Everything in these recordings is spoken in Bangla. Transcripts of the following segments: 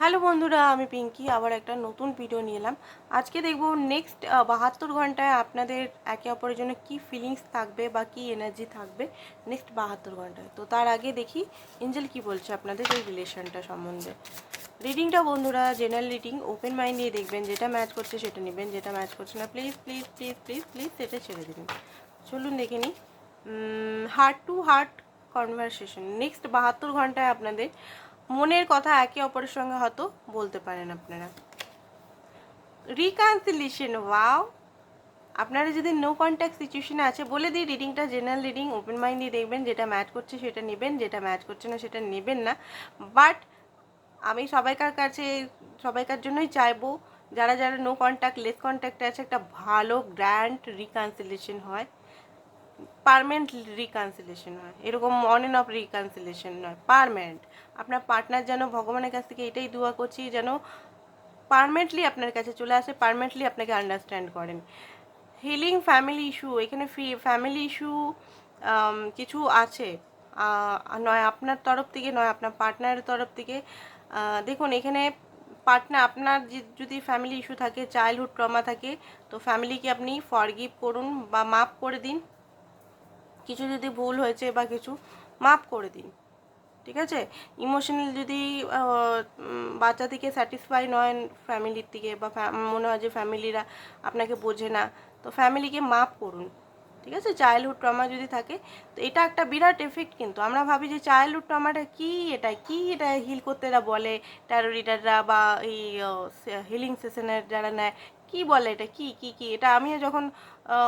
হ্যালো বন্ধুরা, আমি পিঙ্কি, আবার একটা নতুন ভিডিও নিয়ে এলাম। আজকে দেখব নেক্সট বাহাত্তর ঘন্টায় আপনাদের একে অপরের জন্য কি ফিলিংস থাকবে বা কি এনার্জি থাকবে নেক্সট বাহাত্তর ঘন্টায়। তো তার আগে দেখি এঞ্জেল কি বলছে আপনাদের এই রিলেশনটা সম্বন্ধে। রিডিংটা বন্ধুরা জেনারেল রিডিং ওপেন মাইন্ড দিয়ে দেখবেন, যেটা ম্যাচ করছে সেটা নেবেন, যেটা ম্যাচ করছে না please please please please please সেটা ছেড়ে দেবেন। চলুন দেখে নিই। Heart to heart conversation next বাহাত্তর ঘন্টায় আপনাদের মনের কথা একে অপরের সঙ্গে হয়তো বলতে পারেন আপনারা। Reconciliation, wow. আপনারা যদি নো কন্ট্যাক্ট সিচুয়েশনে আছে, বলে দিই, রিডিংটা, জেনারেল রিডিং, ওপেন মাইন্ডে দেখবেন যেটা ম্যাচ করছে সেটা নেবেন, যেটা ম্যাচ করছে না সেটা নেবেন না। বাট আমি সবাইকার কাছে, সবাইকার জন্যই চাইব, যারা যারা নো কন্ট্যাক্ট লেস কন্ট্যাক্টে আছে, একটা ভালো, গ্র্যান্ড রিকানসিলেশন হয়। পারমানেন্ট রিকানসিলেশন হয় এরকম অন অ্যান্ড অফ রিকানসিলেশন নয়। পারমানেন্ট আপনার পার্টনার যেন ভগবানের কাছ থেকে এটাই দোয়া করছি, যেন পারমানেন্টলি আপনার কাছে চলে আসে পারমানেন্টলি আপনাকে আন্ডারস্ট্যান্ড করেন। হিলিং ফ্যামিলি ইস্যু এখানে ফ্যামিলি ইস্যু কিছু আছে। নয় আপনার তরফ থেকে, নয় আপনার পার্টনারের তরফ থেকে। দেখুন, এখানে পার্টনার আপনার যদি ফ্যামিলি ইস্যু থাকে চাইল্ডহুড ট্রমা থাকে, তো ফ্যামিলিকে আপনি ফরগিভ করুন বা মাফ করে দিন। কিছু যদি ভুল হয়েছে বা কিছু, মাফ করে দিন। ঠিক আছে? ইমোশনাল যদি বাচ্চা থেকে স্যাটিসফাই নয় ফ্যামিলির থেকে বা মনে হয় যে ফ্যামিলিরা আপনাকে বোঝে না, তো ফ্যামিলিকে মাফ করুন। ঠিক আছে? চাইল্ডহুড ট্রমা যদি থাকে, তো এটা একটা বিরাট এফেক্ট কিন্তু। আমরা ভাবি যে চাইল্ডহুড ট্রমাটা কী এটা? কী এটা হিল করতে এরা বলে? ট্যারো রিডাররা বা এই হিলিং সেশনের যারা নেয়, কি বলে এটা? কি কি কি? এটা আমিও যখন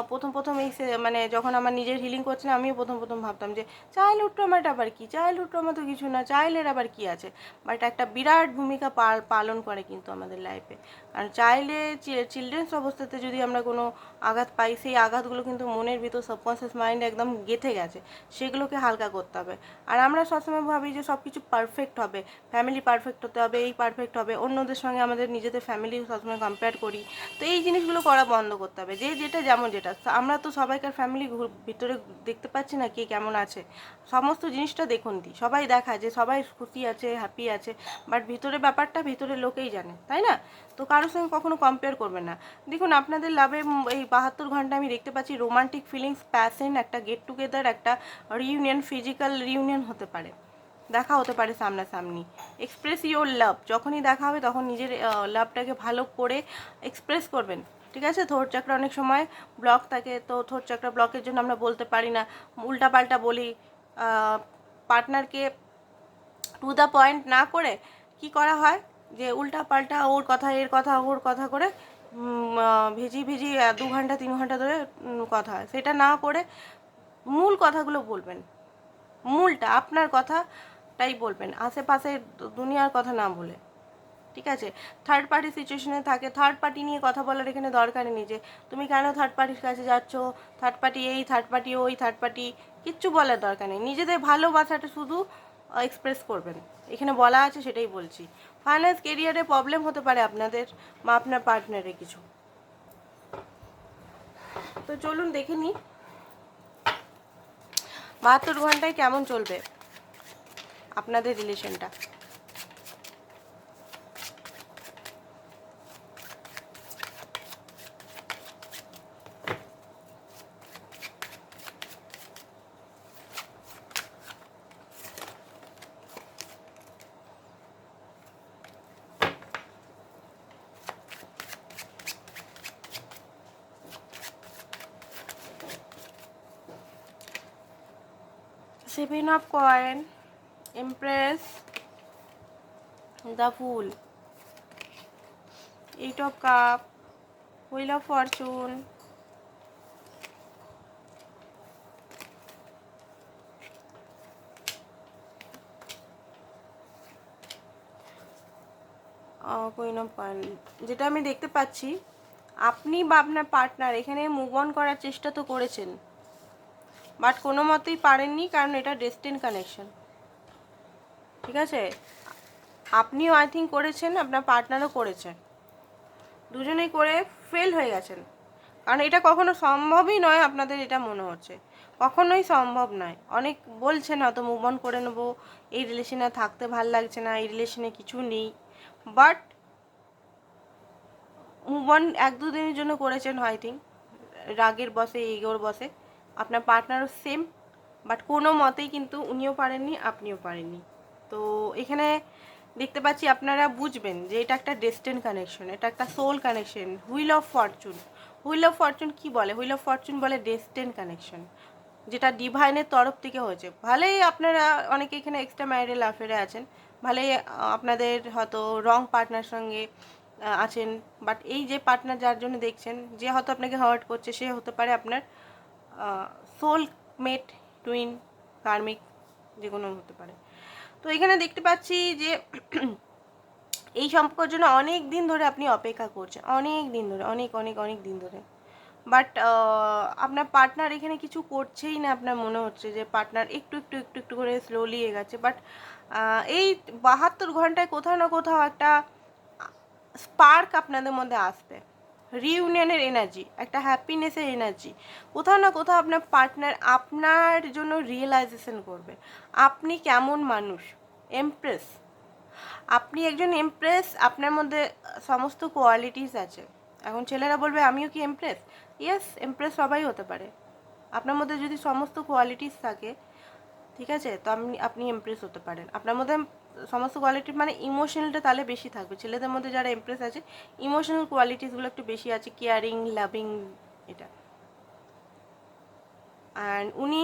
প্রথম প্রথম এই মানে যখন আমার নিজের হিলিং করছিলাম, আমিও প্রথম প্রথম ভাবতাম যে চাইল্ডহুড ট্রমাটা আবার কি? চাইল্ডহুড ট্রমা তো কিছু না চাইল্ডের আবার কি আছে? বাট একটা বিরাট ভূমিকা পাল- পালন করে কিন্তু আমাদের লাইফে কারণ চাইল্ডে চিলড্রেন্স অবস্থাতে যদি আমরা কোনো আঘাত পাই, সেই আঘাতগুলো কিন্তু মনের ভিতর সাবকনসিয়াস মাইন্ড একদম গেঁথে গেছে। সেগুলোকে হালকা করতে হবে। আর আমরা সবসময় ভাবি যে সব কিছু পারফেক্ট হবে। ফ্যামিলি পারফেক্ট হতে হবে, এই পারফেক্ট হবে। অন্যদের সঙ্গে আমাদের নিজেদের ফ্যামিলি সবসময় কম্পেয়ার করি। তো এই জিনিসগুলো করা বন্ধ করতে হবে। যে যেটা যেমন যেটা। আমরা তো সবাইকার ফ্যামিলি ভিতরে দেখতে পাচ্ছি না কে কেমন আছে। সমস্ত জিনিসটা দেখুন দি। সবাই দেখায় যে সবাই খুশি আছে হ্যাপি আছে বাট ভিতরে ব্যাপারটা ভিতরে লোকেই জানে, তাই না? তো কারোর সঙ্গে কখনো কম্পেয়ার করবেন না। দেখুন, আপনাদের লাভে এই বাহাত্তর ঘণ্টা আমি দেখতে পাচ্ছি রোমান্টিক ফিলিংস প্যাশন একটা গেট টুগেদার একটা রিউনিয়ন ফিজিক্যাল রিউনিয়ন হতে পারে। দেখা হতে পারে সামনাসামনি। এক্সপ্রেস ইওর লাভ যখনই দেখা হবে, তখন নিজের লাভটাকে ভালো করে এক্সপ্রেস করবেন। ঠিক আছে? থোর চাকরা অনেক সময় ব্লক থাকে, তো থোর চাকরা ব্লকের জন্য আমরা বলতে পারি না। উল্টাপাল্টা বলি পার্টনারকে টু দ্য পয়েন্ট না করে কি করা হয়? যে উল্টা পাল্টা ওর কথা, এর কথা, ওর কথা করে ভিজি ভিজি দু ঘণ্টা, তিন ঘণ্টা ধরে কথা হয়। সেটা না করে মূল কথাগুলো বলবেন। মূলটা আপনার কথাটাই বলবেন। আশেপাশে দুনিয়ার কথা না বলে। ঠিক আছে? থার্ড পার্টি সিচুয়েশনে থাকে। থার্ড পার্টি নিয়ে কথা বলার এখানে দরকারই নেই যে, তুমি কেন থার্ড পার্টির কাছে যাচ্ছ? থার্ড পার্টি এই থার্ড পার্টি ওই থার্ড পার্টি কিচ্ছু বলার দরকার নেই। নিজেদের ভালোবাসাটা শুধু এক্সপ্রেস করবেন। এখানে বলা আছে, সেটাই বলছি। ফাইন্যান্স কেরিয়ারে প্রবলেম হতে পারে আপনাদের বা আপনার পার্টনারের কিছু। তো চলুন দেখে নিই। বাহাত্তর ঘন্টায় কেমন চলবে আপনাদের রিলেশনটা seven of coins empress the fool eight of cup wheel of fortune queen of coins যেটা আমি দেখতে পাচ্ছি, আপনি বা আপনার পার্টনার এখানে মুভ অন করার চেষ্টা তো করেছেন। বাট কোনো মতেই পারেননি কারণ এটা ডেস্টিন কানেকশন। ঠিক আছে? আপনিও আই থিঙ্ক করেছেন, আপনার পার্টনারও করেছেন। দুজনেই করে ফেল হয়ে গেছেন। কারণ এটা কখনো সম্ভবই নয় আপনাদের এটা মনে হচ্ছে। কখনোই সম্ভব নয়। অনেক বলছেন হয়তো মুভ অন করে নেব, এই রিলেশনে থাকতে ভালো লাগছে না, এই রিলেশনে কিছু নেই। বাট মুভ অন এক দু দিনের জন্য করেছেন আই থিঙ্ক রাগের বসে এগোর বসে। আপনার পার্টনারও সেম বাট কোনো মতেই কিন্তু উনিও পারেননি, আপনিও পারেননি। তো এখানে দেখতে পাচ্ছি আপনারা বুঝবেন যে এটা একটা ডেস্টেন কানেকশন এটা একটা soul connection wheel of fortune wheel of fortune কি বলে? হুইল অফ ফরচুন বলে ডেস্টেন কানেকশন যেটা ডিভাইনের তরফ থেকে হয়েছে। ভালোই আপনারা অনেকে এখানে এক্সট্রা ম্যারিটাল অ্যাফেয়ারে আছেন, ভালোই আপনাদের হয়তো রং পার্টনার সঙ্গে আছেন বাট এই যে পার্টনার যার জন্য দেখছেন, যে হয়তো আপনাকে হার্ট করছে, সে হতে পারে আপনার সোল মেট টুইন কার্মিক যে কোনো হতে পারে। তো এখানে দেখতে পাচ্ছি যে এই সম্পর্কের জন্য অনেক দিন ধরে আপনি অপেক্ষা করছেন, অনেক দিন ধরে, অনেক অনেক অনেক দিন ধরে। বাট আপনার পার্টনার এখানে কিছু করছেই না, আপনার মনে হচ্ছে যে পার্টনার একটু একটু একটু একটু করে স্লোলি এগাচ্ছে। বাট এই বাহাত্তর ঘন্টায় কোথাও না কোথাও একটা স্পার্ক আপনাদের মধ্যে আসবে। রিউনিয়নের এনার্জি একটা হ্যাপিনেসের এনার্জি কোথাও না কোথাও আপনার পার্টনার আপনার জন্য রিয়েলাইজেশন করবে। আপনি কেমন মানুষ? এমপ্রেস আপনি একজন এমপ্রেস আপনার মধ্যে সমস্ত কোয়ালিটিস আছে। এখন ছেলেরা বলবে, আমিও কি এমপ্রেস ইয়েস এমপ্রেস সবাই হতে পারে। আপনার মধ্যে যদি সমস্ত কোয়ালিটিস থাকে, ঠিক আছে, তো আপনি আপনি এমপ্রেস হতে পারেন। আপনার মধ্যে সমস্ত কোয়ালিটি মানে ইমোশনালটা তাহলে বেশি থাকবে। ছেলেদের মধ্যে যারা এমপ্রেস আছে ইমোশনাল কোয়ালিটিসগুলো একটু বেশি আছে কেয়ারিং লাভিং এটা। অ্যান্ড উনি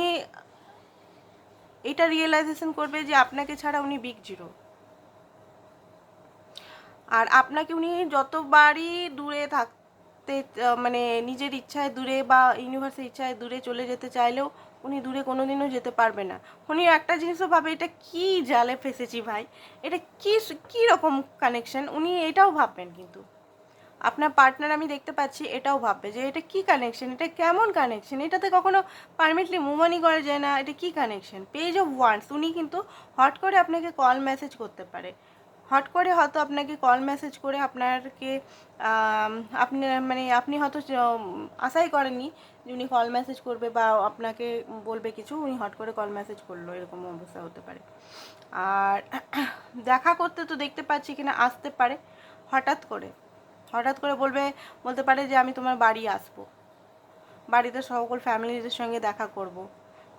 এটা রিয়েলাইজেশন করবে যে আপনাকে ছাড়া উনি বিগ জিরো আর আপনাকে উনি যতবারই দূরে থাকতে মানে নিজের ইচ্ছায় দূরে বা ইউনিভার্সের ইচ্ছায় দূরে চলে যেতে চাইলেও উনি দূরে কোনোদিনও যেতে পারবে না। উনি একটা জিনিসও ভাবে, এটা কি জালে ফেসেছি ভাই? এটা কি কী রকম কানেকশন উনি এটাও ভাববেন কিন্তু। আপনার পার্টনার আমি দেখতে পাচ্ছি এটাও ভাববে যে, এটা কি কানেকশন এটা কেমন কানেকশন এটাতে কখনো পারমিটলি মুভানি করা যায় না। এটা কি কানেকশন পেজ অফ ওয়ান্স উনি কিন্তু হট করে আপনাকে কল মেসেজ করতে পারে। হট করে হয়তো আপনাকে কল মেসেজ করে আপনাকে আম, আপনি মানে আপনি হয়তো আশাই করেননি যে উনি কল মেসেজ করবে বা আপনাকে বলবে কিছু উনি হট করে কল মেসেজ করল এরকম অবস্থা হতে পারে। আর দেখা করতে তো দেখতে পাচ্ছি কিনা আসতে পারে হঠাৎ করে হঠাৎ করে বলবে বলতে পারে যে আমি তোমার বাড়ি আসব। বাড়িতে সকল ফ্যামিলিদের সঙ্গে দেখা করব।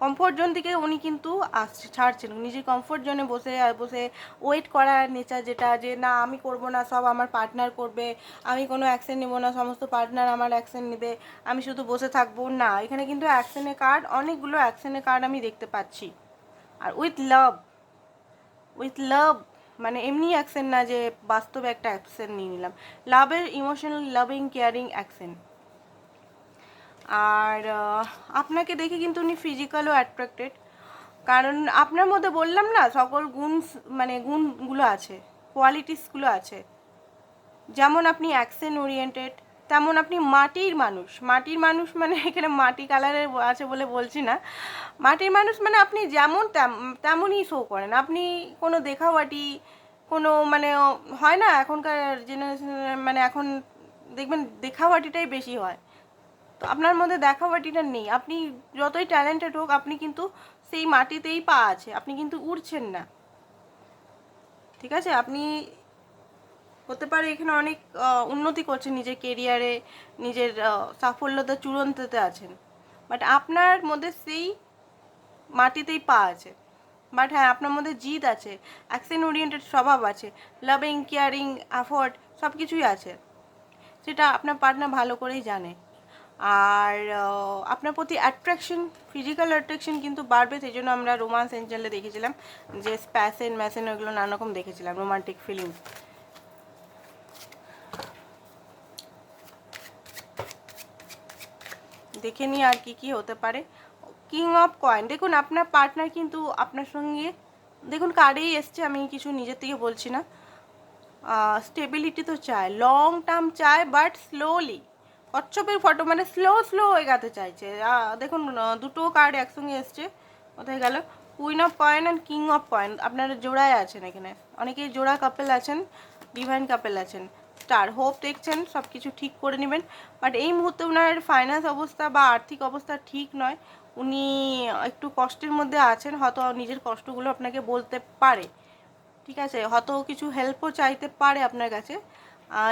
কমফোর্ট জোন থেকে উনি কিন্তু আসছে ছাড়ছেন। নিজের কমফোর্ট জোনে বসে বসে ওয়েট করার নেচার যেটা যে, না, আমি করব না, সব আমার পার্টনার করবে। আমি কোনো অ্যাকশন নেব না, সমস্ত পার্টনার আমার অ্যাকশন নেবে। আমি শুধু বসে থাকব। না, এখানে কিন্তু অ্যাকশনের কার্ড অনেকগুলো অ্যাকশনের কার্ড আমি দেখতে পাচ্ছি। আর উইথ লাভ উইথ লাভ মানে এমনি অ্যাকশন না যে বাস্তবে একটা অ্যাকশন নিয়ে নিলাম। লাভের ইমোশনাল লাভিং কেয়ারিং অ্যাকশন আর আপনাকে দেখে কিন্তু উনি ফিজিক্যালও অ্যাট্রাক্টেড কারণ আপনার মধ্যে বললাম না, সকল গুণ মানে গুণগুলো আছে কোয়ালিটিসগুলো আছে। যেমন আপনি অ্যাকশন ওরিয়েন্টেড তেমন আপনি মাটির মানুষ। মাটির মানুষ মানে এখানে মাটি কালারের আছে বলে বলছি না। মাটির মানুষ মানে আপনি যেমন তেম- তেমনই শো করেন। আপনি কোনো দেখাওয়াটি, কোনো মানে হয় না এখনকার জেনারেশন মানে এখন দেখবেন দেখাওয়াটিটাই বেশি হয়। তো আপনার মধ্যে দেখাওয়াটিটা নেই। আপনি যতই ট্যালেন্টেড হোক, আপনি কিন্তু সেই মাটিতেই পা আছে। আপনি কিন্তু উড়ছেন না। ঠিক আছে? আপনি হতে পারে এখানে অনেক উন্নতি করছেন নিজের কেরিয়ারে নিজের সাফল্যতা চূড়ান্ততে আছেন। বাট আপনার মধ্যে সেই মাটিতেই পা আছে। বাট হ্যাঁ আপনার মধ্যে জিদ আছে অ্যাকশন ওরিয়েন্টেড স্বভাব আছে লাভিং কেয়ারিং অ্যাফোর্ড সব কিছুই আছে। সেটা আপনার পার্টনার ভালো করেই জানে। আর আপনার প্রতি অ্যাট্রাকশন ফিজিক্যাল অ্যাট্রাকশন কিন্তু বাড়বে সেই জন্য আমরা রোমান্স এঞ্জেলে দেখেছিলাম, যে স্প্যাসেন ম্যাসেন ওইগুলো নানা রকম দেখেছিলাম রোমান্টিক ফিলিংস দেখে নিই আর কি কি হতে পারে। কিং অফ কয়েন দেখুন আপনার পার্টনার কিন্তু আপনার সঙ্গে, দেখুন কারেই এসছে, আমি কিছু নিজের থেকে বলছি না। স্টেবিলিটি তো চায় লং টার্ম চায় বাট স্লোলি কচ্ছপের ফটো মানে স্লো স্লো এগাতে চাইছে। দেখুন দুটো কার্ড একসঙ্গে এসছে। কোথায় গেল? Queen of coins and king of coins আপনারা জোড়ায় আছেন এখানে। অনেকেই জোড়া কাপেল আছেন ডিভাইন কাপেল আছেন। স্টার হোপ দেখছেন সব কিছু ঠিক করে নেবেন। বাট এই মুহূর্তে ওনার ফাইন্যান্স অবস্থা বা আর্থিক অবস্থা ঠিক নয়। উনি একটু কষ্টের মধ্যে আছেন, হয়তো নিজের কষ্টগুলো আপনাকে বলতে পারে। ঠিক আছে? হয়তো কিছু হেল্পও চাইতে পারে আপনার কাছে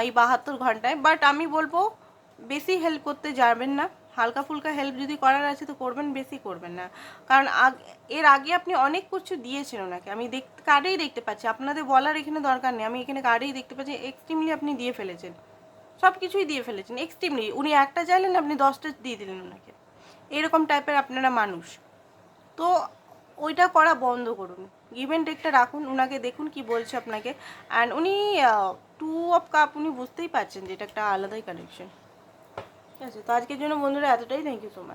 এই বাহাত্তর ঘন্টায়। বাট আমি বলব বেশি হেল্প করতে যাবেন না। হালকা ফুলকা হেল্প যদি করার আছে তো করবেন, বেশি করবেন না। কারণ আগ- এর আগে আপনি অনেক কিছু দিয়েছেন ওনাকে। আমি দেখ কার্ডেই দেখতে পাচ্ছি। আপনাদের বলার এখানে দরকার নেই। আমি এখানে কার্ডেই দেখতে পাচ্ছি এক্সট্রিমলি আপনি দিয়ে ফেলেছেন। সব কিছুই দিয়ে ফেলেছেন এক্সট্রিমলি উনি একটা চাইলেন, আপনি দশটা দিয়ে দিলেন ওনাকে। এরকম টাইপের আপনারা মানুষ। তো ওইটা করা বন্ধ করুন। গিভেন টেকটা রাখুন ওনাকে দেখুন কি বলছে আপনাকে। অ্যান্ড উনি টু অফ কাপ উনি বুঝতেই পারছেন যে এটা একটা আলাদাই কানেকশন ঠিক আছে? তো আজকের জন্য বন্ধুরা এতটাই। Thank you so much